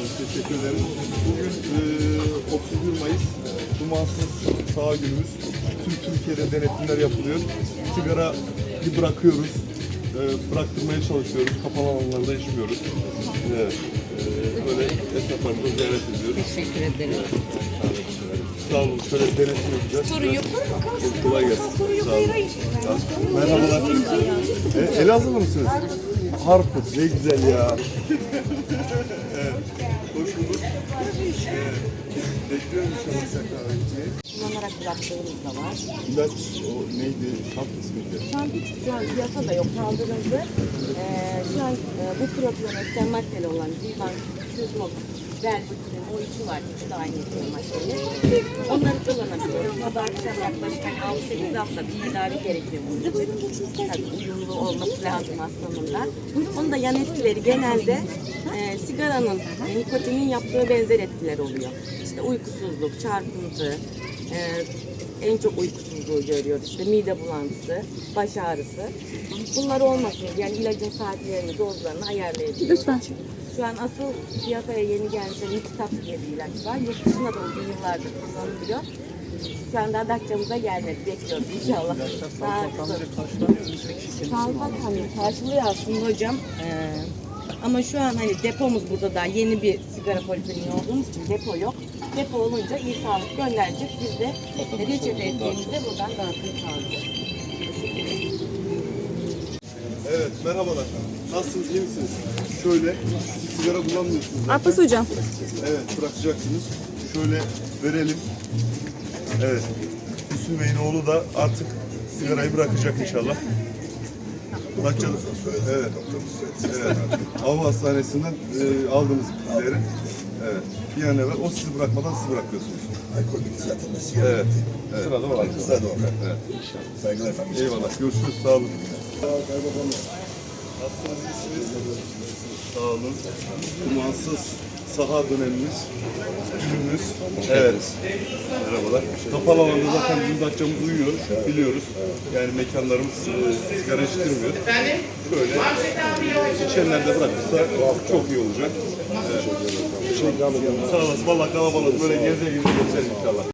Teşekkür ederim. Bugün e, 31 Mayıs Dumansız Sağ Günümüz. Tüm Türkiye'de denetimler yapılıyor. Sigarayı bırakıyoruz. E, bıraktırmaya çalışıyoruz. Kapalı alanlarda içmiyoruz. Evet. E, böyle esnaflarımızı ziyaret ediyoruz. Teşekkür ederim. Sağ olun. Şöyle denetim yapacağız. Sorun yok. Kolay gelsin. Sağ olun. Merhabalar. E, Elazığlı mısınız? Harput. Ne güzel ya. Bekliyorum inşallah tekrar gitmeyi. Kullanarak bıraktığımız da var. İlaç o neydi? Şart ismiydi. Şu an hiç şu an piyasada yok kaldırıldı. Ee, şu an e, bu propiyon etken maddeli olan Zivan, Küzmok, Velbutin, o üçü var. Üçü de aynı maddeli. Onları kullanabiliyoruz. Sabah akşam yaklaşık hani 6-8 hafta bir ilavi gerekiyor bunun için. Tabii uyumlu olması lazım hastalığında. Onun da yan etkileri genelde e, sigaranın, nikotinin yaptığı benzer etkiler oluyor. İşte uykusuzluk, çarpıntı, e, en çok uykusuzluğu görüyoruz. İşte mide bulantısı, baş ağrısı. Bunlar olmasın yani ilacın saatlerini, dozlarını ayarlayabiliyoruz. Lütfen. Şu an asıl piyasaya yeni gelmiş Nikitaps diye bir ilaç var. Yurt dışında da uzun yıllardır kullanılıyor. Şu anda Datça'mıza gelmedi. Bekliyoruz inşallah. Daha kısa. Salvat hani karşılıyor aslında hocam. Ee, ama şu an hani depomuz burada daha yeni bir sigara polikliniği olduğumuz için depo yok. Depo olunca iyi sağlık gönderecek. Biz de reçete ettiğimizde buradan dağıtım sağlayacağız. Evet, merhabalar. Nasılsınız, iyi misiniz? Şöyle, siz sigara kullanmıyorsunuz zaten. Abbas hocam. Evet, bırakacaksınız. Şöyle verelim. Evet. Hüsnü Bey'in oğlu da artık sigarayı bırakacak inşallah. Bırakacağız. Evet. Evet. Av Hastanesi'nden e, aldığımız bilgileri. Evet. Bir an evvel o sizi bırakmadan siz bırakıyorsunuz. Alkolik zaten Evet. evet. Sırada var. Sırada var. Evet. Saygılar efendim. Eyvallah. Görüşürüz. Sağ olun. Nasılsınız? Sağ olun. Dumansız saha dönemimiz. Günümüz. Evet. Merhabalar. Kapalı alanda zaten bizim Datça'mız uyuyor. Biliyoruz. Yani mekanlarımız e, sigara içtirmiyor. Şöyle içenler de bırakırsa çok iyi olacak. Evet. Sağ olasın. Valla kalabalık böyle geze geze geçer inşallah.